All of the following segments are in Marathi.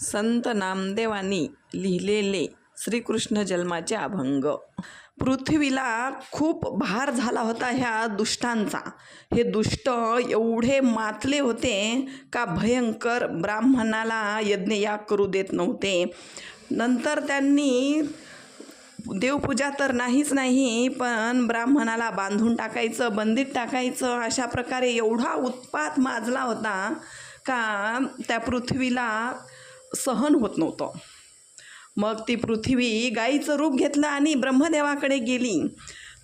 संत नामदेवांनी लिहिलेले श्रीकृष्ण जन्माचे अभंग. पृथ्वीला खूप भार झाला होता ह्या दुष्टांचा. हे दुष्ट एवढे मातले होते का भयंकर ब्राह्मणाला यज्ञयाग करू देत नव्हते. नंतर त्यांनी देवपूजा तर नाहीच नाही पण ब्राह्मणाला बांधून टाकायचं बंदीत टाकायचं अशा प्रकारे एवढा उत्पात माजला होता का त्या पृथ्वीला सहन होत नव्हतं. मग ती पृथ्वी गाईचं रूप घेतलं आणि ब्रह्मदेवाकडे गेली.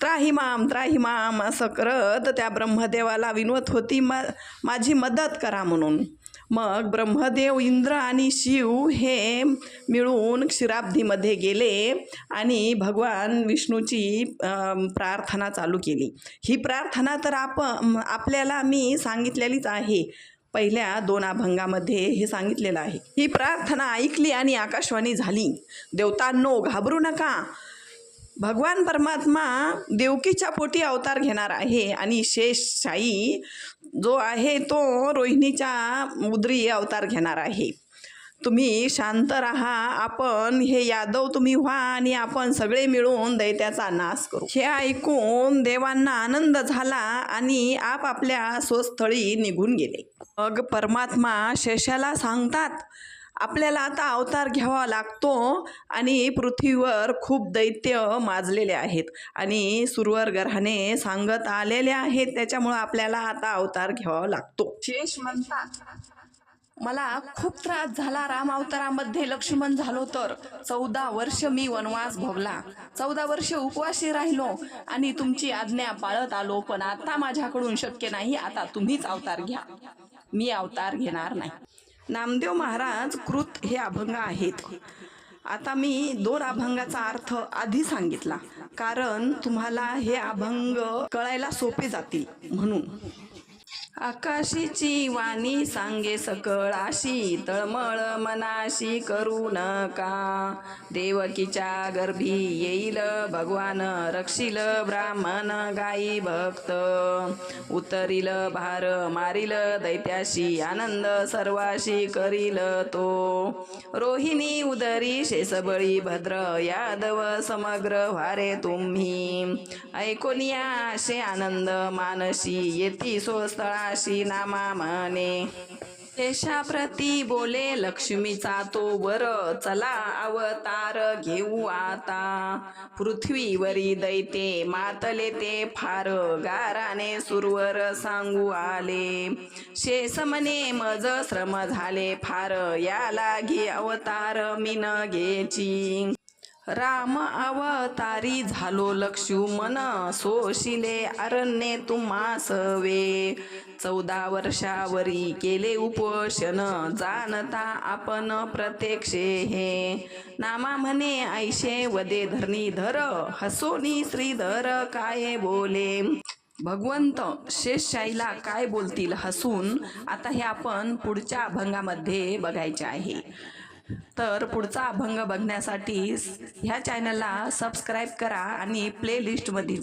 त्राहिमाम त्राहिमाम असं करत त्या ब्रह्मदेवाला विनवत होती मा माझी मदत करा म्हणून. मग ब्रह्मदेव इंद्र आणि शिव हे मिळून क्षीराब्धीमध्ये गेले आणि भगवान विष्णूची प्रार्थना चालू केली. ही प्रार्थना तर आप आपल्याला मी सांगितलेलीच आहे. पहिल्या दोन अभंगामध्ये हे सांगितलेलं आहे. ही प्रार्थना ऐकली आणि आकाशवाणी झाली. देवतांनो घाबरू नका. भगवान परमात्मा देवकीच्या पोटी अवतार घेणार आहे आणि शेषशाही जो आहे तो रोहिणीच्या मुद्री अवतार घेणार आहे. तुम्ही शांत राहा आपण हे यादव तुम्ही व्हा आणि आपण सगळे मिळून दैत्याचा नाश करू. हे ऐकून देवांना आनंद झाला आणि आपापल्या स्वस्थळी निघून गेले. मग परमात्मा शेषाला सांगतात आपल्याला आता अवतार घ्यावा लागतो आणि पृथ्वीवर खूप दैत्य माजलेले आहेत आणि सुरवर ग्रहाने सांगत आलेले आहेत त्याच्यामुळं आपल्याला आता अवतार घ्यावा लागतो. शेष म्हणतात मला खूप त्रास झाला राम अवतारामध्ये लक्ष्मण झालो तर. चौदा वर्ष मी वनवास भोगला. चौदा वर्ष उपवासी राहिलो आणि तुमची आज्ञा पाळत आलो पण आता माझ्याकडून शक्य नाही आता तुम्हीच अवतार घ्या. मी अवतार घेणार नाही. नामदेव महाराज कृत हे अभंग आहेत. आता मी दोन अभंगाचा अर्थ आधी सांगितला. कारण तुम्हाला हे अभंग कळायला सोपे जातील म्हणून. आकाशीची वाणी सांगे सकळाशी तळमळ मनाशी करू नका. देवकीच्या गर्भी येईल भगवान रक्षील ब्राह्मण गाई भक्त. उतरील भार मारील दैत्याशी आनंद सर्वाशी करील तो. रोहिणी उदरी शेषबळी भद्र यादव समग्र व्हारे तुम्ही. ऐकून या असे आनंद मानशी येती काशी नामा म्हणे देशाप्रती बोले लक्ष्मीचा तो वर. चला अवतार घेऊ आता. पृथ्वीवरी दैते मातले ते फार. गाराने सुरवर सांगू आले. शेष म्हणे मज श्रम झाले फार. या लागी अवतार मिन घेची राम अवतारी झालो लक्ष्मण सोशिले अरण्ये तुम्हास वे चौदा वर्षावरी केले उपोषण जाणता आपण प्रत्यक्षे हे. नामा म्हणे ऐशे वदे धरणी धर हसोनी श्रीधर काय बोले? भगवंत शेषशाहीला काय बोलतील हसून आता हे आपण पुढच्या अभंगामध्ये बघायचे आहे. तर पुढचा अभंग बघण्यासाठी ह्या चॅनलला सबस्क्राईब करा आणि प्लेलिस्टमध्ये जा.